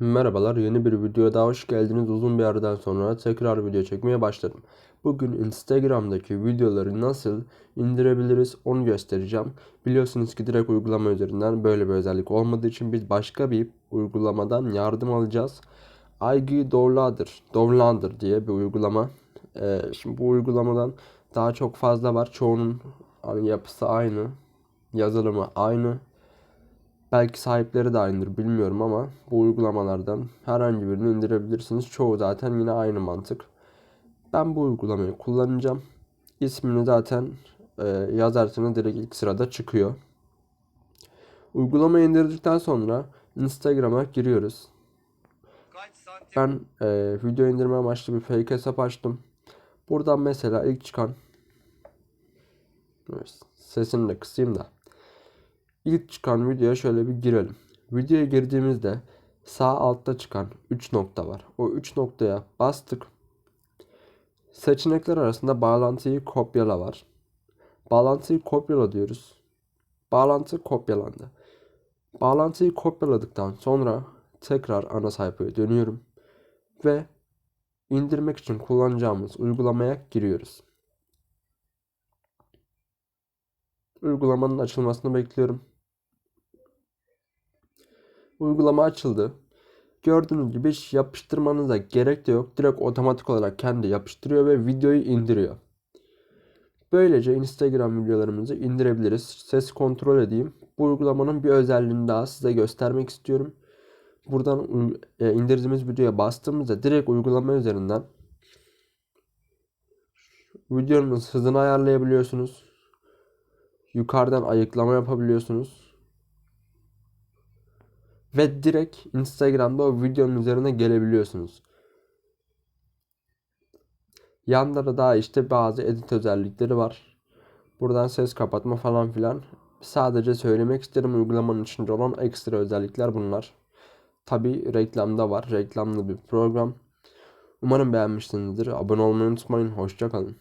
Merhabalar, yeni bir videoya daha hoş geldiniz. Uzun bir aradan sonra tekrar video çekmeye başladım. Bugün Instagram'daki videoları nasıl indirebiliriz onu göstereceğim. Biliyorsunuz ki direkt uygulama üzerinden böyle bir özellik olmadığı için biz başka bir uygulamadan yardım alacağız. IG Downloader, Downloader diye bir uygulama. Ee, şimdi bu uygulamadan daha çok fazla var. Çoğunun hani yapısı aynı, yazılımı aynı. Belki sahipleri de aynıdır bilmiyorum ama bu uygulamalardan herhangi birini indirebilirsiniz. Çoğu zaten yine aynı mantık. Ben bu uygulamayı kullanacağım. İsmini zaten e, yazarsanız direkt ilk sırada çıkıyor. Uygulamayı indirdikten sonra Instagram'a giriyoruz. Ben e, video indirme amaçlı bir fake hesap açtım. Buradan mesela ilk çıkan sesini de kısayım da. İlk çıkan videoya şöyle bir girelim. Videoya girdiğimizde sağ altta çıkan 3 nokta var. O 3 noktaya bastık. Seçenekler arasında bağlantıyı kopyala var. Bağlantıyı kopyala diyoruz. Bağlantı kopyalandı. Bağlantıyı kopyaladıktan sonra tekrar ana sayfaya dönüyorum ve indirmek için kullanacağımız uygulamaya giriyoruz. Uygulamanın açılmasını bekliyorum. Uygulama açıldı. Gördüğünüz gibi hiç yapıştırmanıza gerek de yok. Direkt otomatik olarak kendi yapıştırıyor ve videoyu indiriyor. Böylece Instagram videolarımızı indirebiliriz. Ses kontrol edeyim. Bu uygulamanın bir özelliğini daha size göstermek istiyorum. Buradan e, indirdiğimiz videoya bastığımızda direkt uygulama üzerinden videonun hızını ayarlayabiliyorsunuz. Yukarıdan ayıklama yapabiliyorsunuz. Ve direkt Instagram'da o videonun üzerine gelebiliyorsunuz. Yanda da daha işte bazı edit özellikleri var. Buradan ses kapatma falan filan. Sadece söylemek isterim uygulamanın içinde olan ekstra özellikler bunlar. Tabi reklamda var. Reklamlı bir program. Umarım beğenmişsinizdir. Abone olmayı unutmayın. Hoşça kalın.